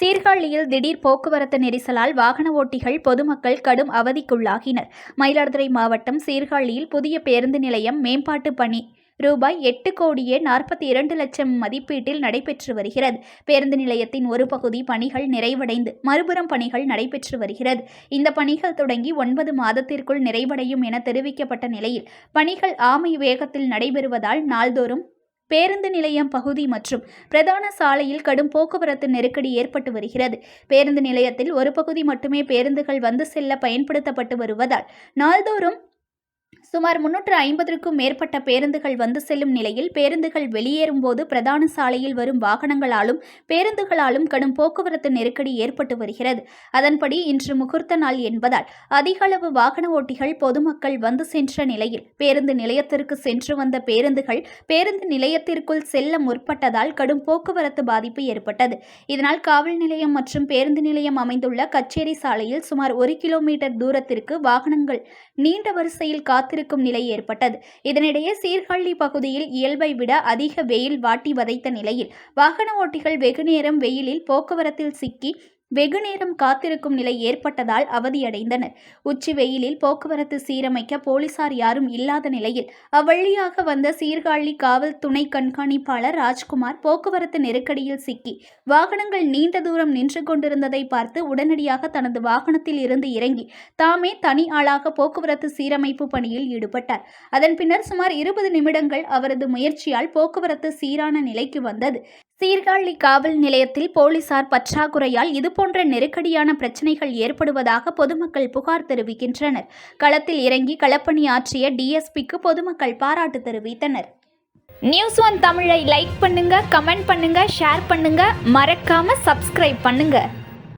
சீர்காழியில் திடீர் போக்குவரத்து நெரிசலால் வாகன ஓட்டிகள் பொதுமக்கள் கடும் அவதிக்குள்ளாகினர். மயிலாடுதுறை மாவட்டம் சீர்காழியில் புதிய பேருந்து நிலையம் மேம்பாட்டு பணி. ரூபாய் எட்டு கோடியே நாற்பத்தி இரண்டு லட்சம் மதிப்பீட்டில் நடைபெற்று வருகிறது. பேருந்து நிலையத்தின் ஒரு பகுதி பணிகள் நிறைவடைந்து மறுபுறம் பணிகள் நடைபெற்று வருகிறது. இந்த பணிகள் தொடங்கி ஒன்பது மாதத்திற்குள் நிறைவடையும் என தெரிவிக்கப்பட்ட நிலையில் பணிகள் ஆமை வேகத்தில் நடைபெறுவதால் நாள்தோறும் பேருந்து நிலையம் பகுதி மற்றும் பிரதான சாலையில் கடும் போக்குவரத்து நெருக்கடி ஏற்பட்டு வருகிறது. பேருந்து நிலையத்தில் ஒரு பகுதி மட்டுமே பேருந்துகள் வந்து செல்ல பயன்படுத்தப்பட்டு வருவதால் நாள்தோறும் சுமார் முன்னூற்று ஐம்பதற்கும் மேற்பட்ட பேருந்துகள் வந்து செல்லும் நிலையில் பேருந்துகள் வெளியேறும்போது பிரதான சாலையில் வரும் வாகனங்களாலும் பேருந்துகளாலும் கடும் போக்குவரத்து நெருக்கடி ஏற்பட்டு வருகிறது. அதன்படி இன்று முகூர்த்த நாள் என்பதால் அதிக அளவு வாகன ஓட்டிகள் பொதுமக்கள் வந்து சென்ற நிலையில் பேருந்து நிலையத்திற்கு சென்று வந்த பேருந்துகள் பேருந்து நிலையத்திற்குள் செல்ல முற்பட்டதால் கடும் போக்குவரத்து பாதிப்பு ஏற்பட்டது. இதனால் காவல் நிலையம் மற்றும் பேருந்து நிலையம் அமைந்துள்ள கச்சேரி சாலையில் சுமார் ஒரு கிலோமீட்டர் தூரத்திற்கு வாகனங்கள் நீண்ட வரிசையில் காத்திருக்கும் நிலை ஏற்பட்டது. இதனிடையே சீர்காழி பகுதியில் இயல்பை விட அதிக வெயில் வாட்டி வதைத்த நிலையில் வாகன ஓட்டிகள் வெகுநேரம் வெயிலில் போக்குவரத்தில் சிக்கி வெகு நேரம் காத்திருக்கும் நிலை ஏற்பட்டதால் அவதியடைந்தனர். உச்சி வெயிலில் போக்குவரத்து சீரமைக்க போலீசார் யாரும் இல்லாத நிலையில் அவ்வழியாக வந்த சீர்காழி காவல் துணை கண்காணிப்பாளர் ராஜ்குமார் போக்குவரத்து நெருக்கடியில் சிக்கி வாகனங்கள் நீண்ட தூரம் நின்று கொண்டிருந்ததை பார்த்து உடனடியாக தனது வாகனத்தில் இருந்து இறங்கி தாமே தனி ஆளாக போக்குவரத்து சீரமைப்பு பணியில் ஈடுபட்டார். அதன் பின்னர் சுமார் இருபது நிமிடங்கள் அவரது முயற்சியால் போக்குவரத்து சீரான நிலைக்கு வந்தது. சீர்காழி காவல் நிலையத்தில் போலீசார் பற்றாக்குறையால் இதுபோன்ற நெருக்கடியான பிரச்சனைகள் ஏற்படுவதாக பொதுமக்கள் புகார் தெரிவிக்கின்றனர். களத்தில் இறங்கி களப்பணி ஆற்றிய டிஎஸ்பிக்கு பொதுமக்கள் பாராட்டு தெரிவித்தனர். நியூஸ் ஒன் தமிழை லைக் பண்ணுங்க கமெண்ட் பண்ணுங்க ஷேர் பண்ணுங்க. மறக்காம சப்ஸ்கிரைப் பண்ணுங்க.